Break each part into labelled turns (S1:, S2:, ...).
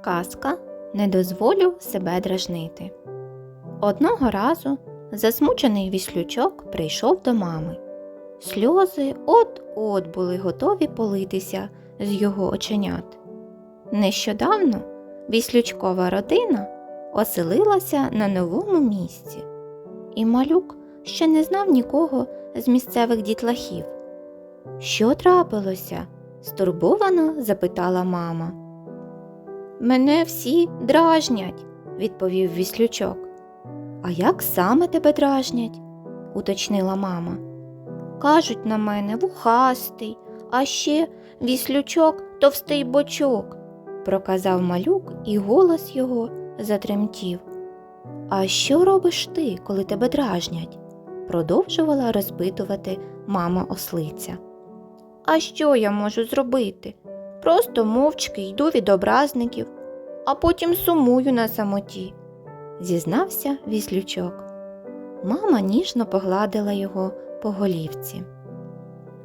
S1: Казка не дозволю себе дражнити. Одного разу засмучений віслючок прийшов до мами. Сльози от-от були готові политися з його оченят. Нещодавно віслючкова родина оселилася на новому місці, і малюк ще не знав нікого з місцевих дітлахів. Що трапилося? стурбовано запитала мама. Мене всі дражнять, відповів віслючок. А як саме тебе дражнять? уточнила мама. Кажуть на мене вухастий, а ще віслючок товстий бочок, проказав малюк, і голос його затремтів. А що робиш ти, коли тебе дражнять? продовжувала розпитувати мама ослиця. А що я можу зробити? Просто мовчки йду від образників, а потім сумую на самоті, зізнався віслючок. Мама ніжно погладила його по голівці.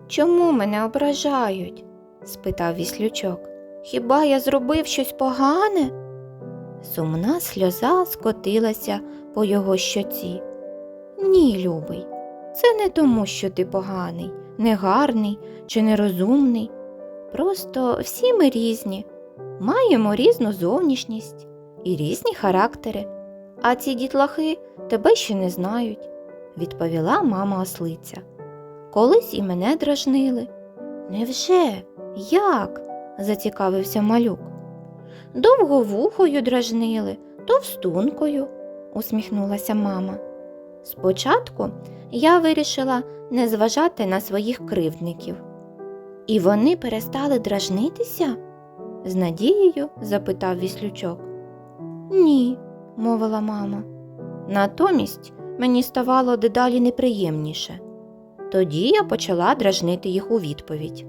S1: Чому мене ображають? спитав віслючок. Хіба я зробив щось погане? Сумна сльоза скотилася по його щоці. Ні, любий, це не тому, що ти поганий, негарний чи нерозумний. Просто всі ми різні, маємо різну зовнішність і різні характери, а ці дітлахи тебе ще не знають, відповіла мама ослиця. Колись і мене дражнили. Невже? Як? зацікавився малюк. Довговухою дражнили, товстункою, усміхнулася мама. Спочатку я вирішила не зважати на своїх кривдників. І вони перестали дражнитися? з надією запитав віслючок. Ні, мовила мама. Натомість мені ставало дедалі неприємніше. Тоді я почала дражнити їх у відповідь.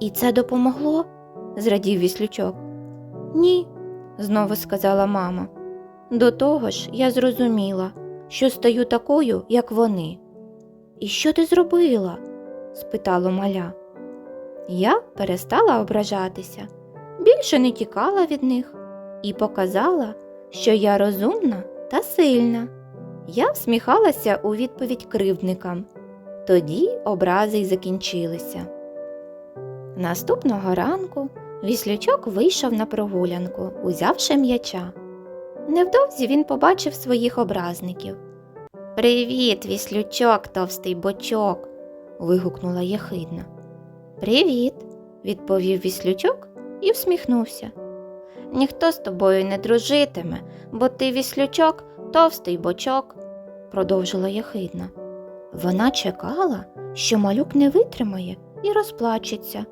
S1: І це допомогло? зрадів віслючок. Ні, знову сказала мама. До того ж я зрозуміла, що стаю такою, як вони. І що ти зробила? спитало маля. Я перестала ображатися, більше не тікала від них і показала, що я розумна та сильна. Я всміхалася у відповідь кривдникам. Тоді образи й закінчилися. Наступного ранку віслючок вийшов на прогулянку, узявши м'яча. Невдовзі він побачив своїх образників. Привіт, віслючок, товстий бочок. вигукнула єхидна. Привіт, відповів віслючок і всміхнувся. Ніхто з тобою не дружитиме, бо ти віслючок, товстий бочок, продовжила єхидна. Вона чекала, що малюк не витримає і розплачеться.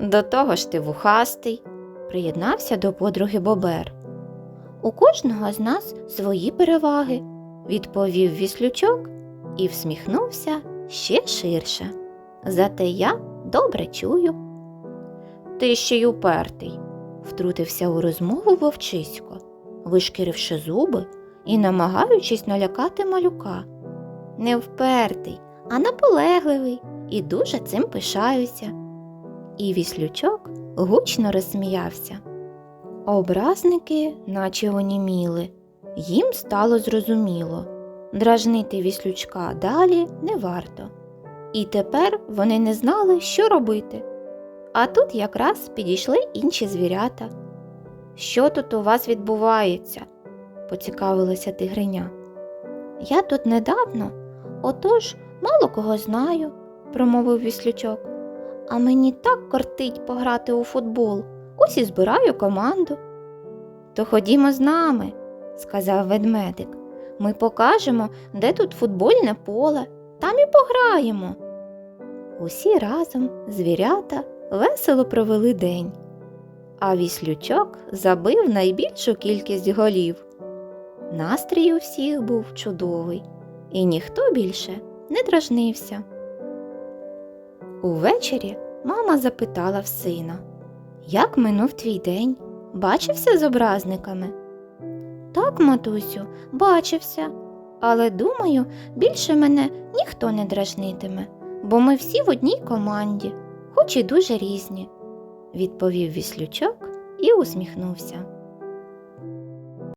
S1: До того ж ти вухастий, приєднався до подруги Бобер. У кожного з нас свої переваги, відповів віслючок і всміхнувся ще ширше. Зате я добре чую. Ти ще й упертий, втрутився у розмову вовчисько, вишкіривши зуби і намагаючись налякати малюка. Не впертий, а наполегливий, і дуже цим пишаюся. І віслючок гучно розсміявся. Образники, наче оніміли, їм стало зрозуміло дражнити віслючка далі не варто. І тепер вони не знали, що робити. А тут якраз підійшли інші звірята. Що тут у вас відбувається? поцікавилася тигриня. Я тут недавно, отож мало кого знаю, промовив віслючок. А мені так кортить пограти у футбол, ось і збираю команду. То ходімо з нами, сказав ведмедик. Ми покажемо, де тут футбольне поле, там і пограємо. Усі разом звірята весело провели день, а віслючок забив найбільшу кількість голів. Настрій у всіх був чудовий, і ніхто більше не дражнився. Увечері мама запитала в сина, як минув твій день? Бачився з образниками? Так, матусю, бачився, але думаю, більше мене ніхто не дражнитиме, бо ми всі в одній команді, хоч і дуже різні, відповів віслючок і усміхнувся.